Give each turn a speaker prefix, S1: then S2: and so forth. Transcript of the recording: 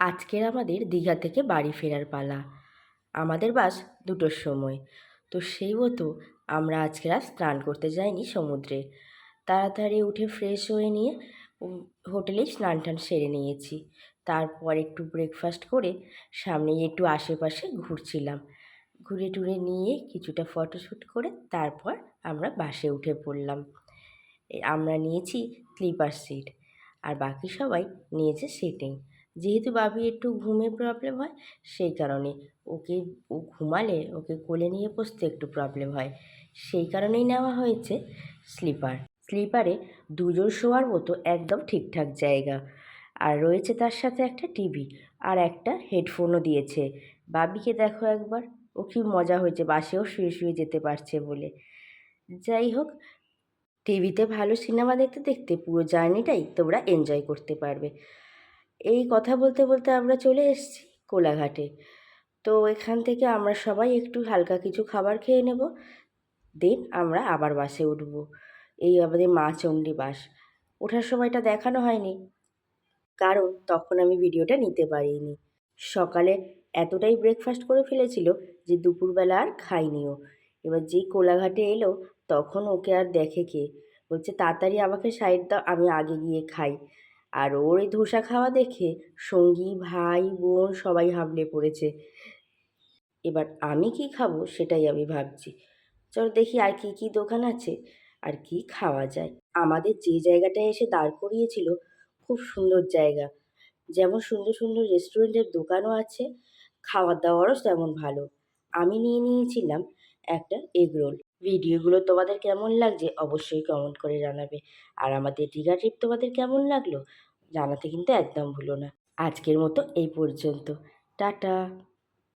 S1: আজকের আমাদের দীঘা থেকে বাড়ি ফেরার পালা। আমাদের বাস দুটোর সময়। তো সেই মতো আমরা আজকে আর স্নান করতে যাইনি সমুদ্রে। তাড়াতাড়ি উঠে ফ্রেশ হয়ে নিয়ে হোটেলেই স্নান টান সেরে নিয়েছি। তারপর একটু ব্রেকফাস্ট করে সামনে একটু আশেপাশে ঘুরছিলাম। ঘুরে টুরে নিয়ে কিছুটা ফটোশ্যুট করে তারপর আমরা বাসে উঠে পড়লাম। আমরা নিয়েছি স্লিপার সিট আর বাকি সবাই নিয়েছে সিটিং যেহেতু বাবি একটু ঘুমের প্রবলেম হয়, সেই কারণে ওকে ও ঘুমালে ওকে কোলে নিয়ে বসতে একটু প্রবলেম হয়। সেই কারণেই নেওয়া হয়েছে স্লিপার স্লিপারে দুজন শোয়ার মতো একদম ঠিকঠাক জায়গা। আর রয়েছে তার সাথে একটা টিভি আর একটা হেডফোনও দিয়েছে। বাবিকে দেখো একবার, ও কি মজা হয়েছে, বাসেও শুয়ে শুয়ে যেতে পারছে বলে। যাই হোক টিভিতে ভালো সিনেমা দেখতে দেখতে পুরো জার্নিটাই তোমরা এনজয় করতে পারবে। এই কথা বলতে বলতে আমরা চলে এসেছি কোলাঘাটে। তো এখান থেকে আমরা সবাই একটু হালকা কিছু খাবার খেয়ে নেব। দেন আমরা আবার বাসে উঠব। এই আমাদের মা চণ্ডী বাস। ওঠার সময়টা দেখানো হয়নি। কারণ তখন আমি ভিডিওটা নিতে পারিনি। সকালে এতটাই ব্রেকফাস্ট করে ফেলেছিল যে দুপুরবেলা আর খাইনিও এবার যেই কোলাঘাটে এলো, তখন ওকে আর দেখে কে? বলছে, তাড়াতাড়ি আমাকে সাইড দাও, আমি আগে গিয়ে খাই। আর ওর এই ধোসা খাওয়া দেখে সঙ্গী, ভাই, বোন সবাই হাবলে পড়েছে। এবার আমি কি খাব সেটাই আমি ভাবছি। চল দেখি আর কি কি দোকান আছে আর কি খাওয়া যায়। আমাদের যে জায়গাটায় এসে দাঁড় করিয়েছিল খুব সুন্দর জায়গা। যেমন সুন্দর সুন্দর রেস্টুরেন্টের দোকানও আছে খাওয়ার দাওয়ারও তেমন ভালো। আমি নিয়ে নিয়েছিলাম একটা এগ রোল ভিডিওগুলো তোমাদের কেমন লাগছে অবশ্যই কমেন্ট করে জানাবে। আর আমাদের দীঘা ট্রিপ তোমাদের কেমন লাগল জানাতে কিন্তু একদম ভুলো না। আজকের মতো এই পর্যন্ত। টাটা!